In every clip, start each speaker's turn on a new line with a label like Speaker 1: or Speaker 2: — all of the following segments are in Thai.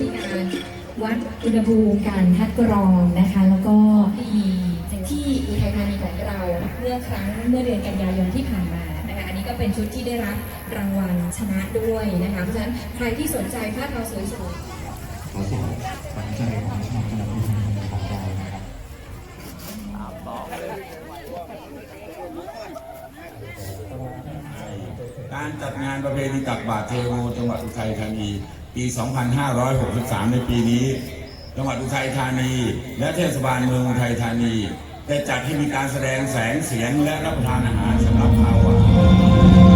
Speaker 1: มีการวัดอุณหภูมิการคัดกรองนะคะ แล้วก็ที่ อครั้งเมื่อเดือนกันยายนที่ผ่านมานะคะอันนี้ก็เป็นชุดที่ได้รับรางวัลชนะด้วยนะคะเพราะฉะนั้นใครที่สนใจผ้าทอสวยๆ
Speaker 2: ขอส่งขวัญใจของชาวจังหวัดอุทัยธานีของเรานะครับ
Speaker 3: การจัดงานประเพณีตักบาตรเทโวจังหวัดอุทัยธานีปี 2563 ในปีนี้ จังหวัดอุทัยธานี และเทศบาลเมืองอุทัยธานี ได้จัดให้มีการแสดงแสงเสียงและรับประทานอาหารสำหรับชาววัด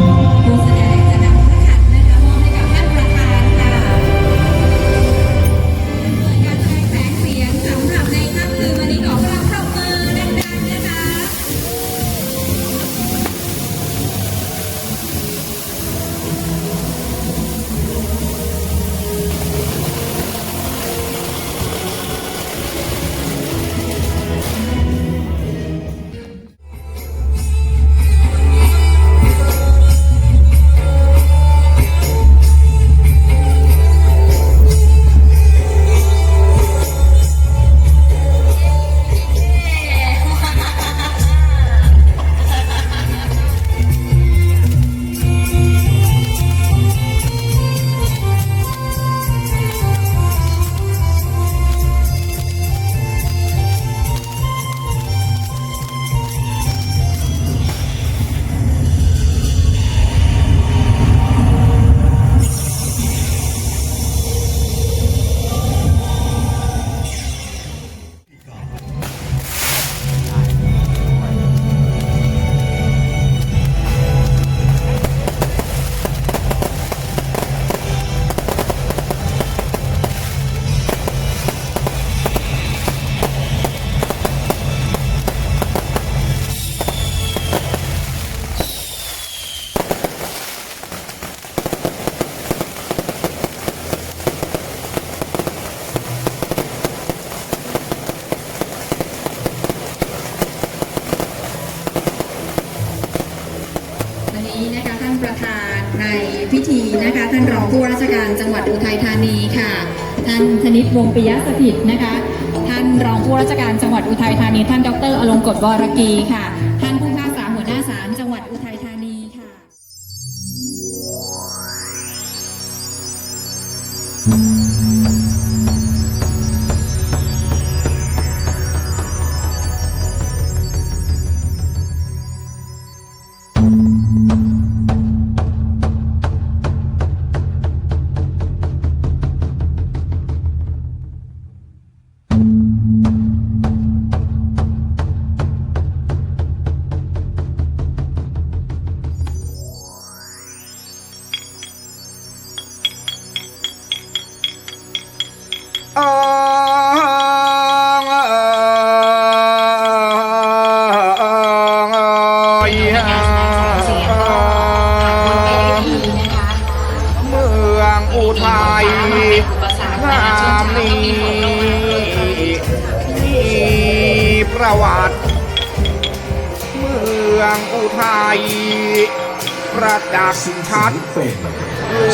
Speaker 1: ในพิธีนะคะ ท่านรองผู้ราชการจังหวัดอุทัยธานีค่ะ ท่านธนิตวงปิยสถิตนะคะ ท่านรองผู้ราชการจังหวัดอุทัยธานี ท่านดรอลงกฎวรกีค่ะ
Speaker 4: ระวัติเมืองอุทัยประจักษ์ชัด
Speaker 5: เป็น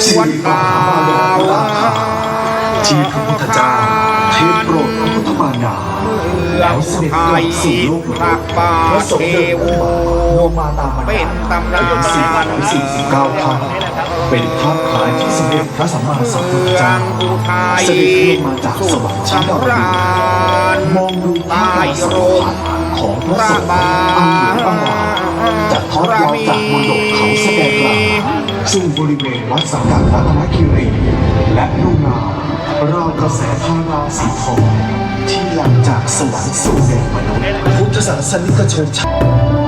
Speaker 4: ล้วนกล่าว
Speaker 5: ที่พระพุทธเจ้าเทศโปรดพระพุทธมารดาแล้วเสด็จกลับสู่โลกม
Speaker 4: พระ
Speaker 5: นุษย์
Speaker 4: บา
Speaker 5: พระ
Speaker 4: ท
Speaker 5: สง
Speaker 4: เทโว
Speaker 5: ลมาตามา
Speaker 4: เป็
Speaker 5: น
Speaker 4: ตำนาน
Speaker 5: สี่ร้อยสี่สิบเก้าท่านเป็นภาพขายที่สมเด็จพระสัมมาสัมพุทธเจ้าเสด็จลงมาจากสวรรค์ชั้นดาวดึง มองดูตายสัมผัสของพระบังดาลจะทอดยาวจากมณฑลเขาสแกกลางสู่บริเวณวัดสังกัดรัตนคิรีและลุ่งนามราวกระแสพางราวสีทองที่หลังจากสวรรค์สู่แดนมนุษย์พุทธศาสนิกชนชาว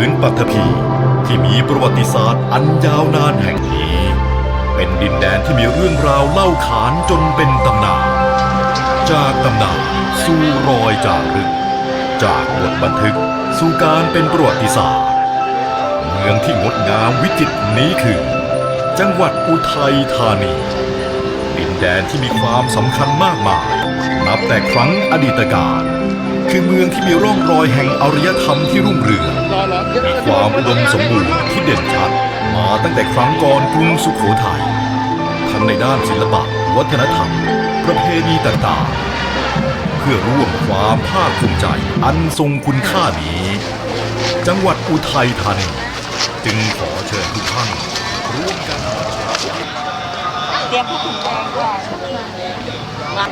Speaker 5: ื
Speaker 6: นปัตภีที่มีประวัติศาสตร์อันยาวนานแห่งนี้ เป็นดินแดนที่มีเรื่องราวเล่าขานจนเป็นตำนาน จากตำนานสู่รอยจารึก จากบทบันทึกสู่การเป็นประวัติศาสตร์ เมืองที่งดงามวิจิตรนี้คือ จังหวัดอุทัยธานี ดินแดนที่มีความสำคัญมากมาย นับแต่ครั้งอดีตการ คือเมืองที่มีร่องรอยแห่งอารยธรรมที่รุ่งเรืองมีความอุดมสมบูรณ์ที่เด่นชัด มาตั้งแต่ครั้งก่อนกรุงสุขโขทัยทั้งในด้านศิลปะ วัฒนธรรม ประเพณีต่างๆ เพื่อร่วมความภาคภูมิใจอันทรงคุณค่านี้ จังหวัดอุทัยธานีจึงขอเชิญทุกท่านร่วมกัน
Speaker 7: เตรียมผ้าถุงแดงก่อน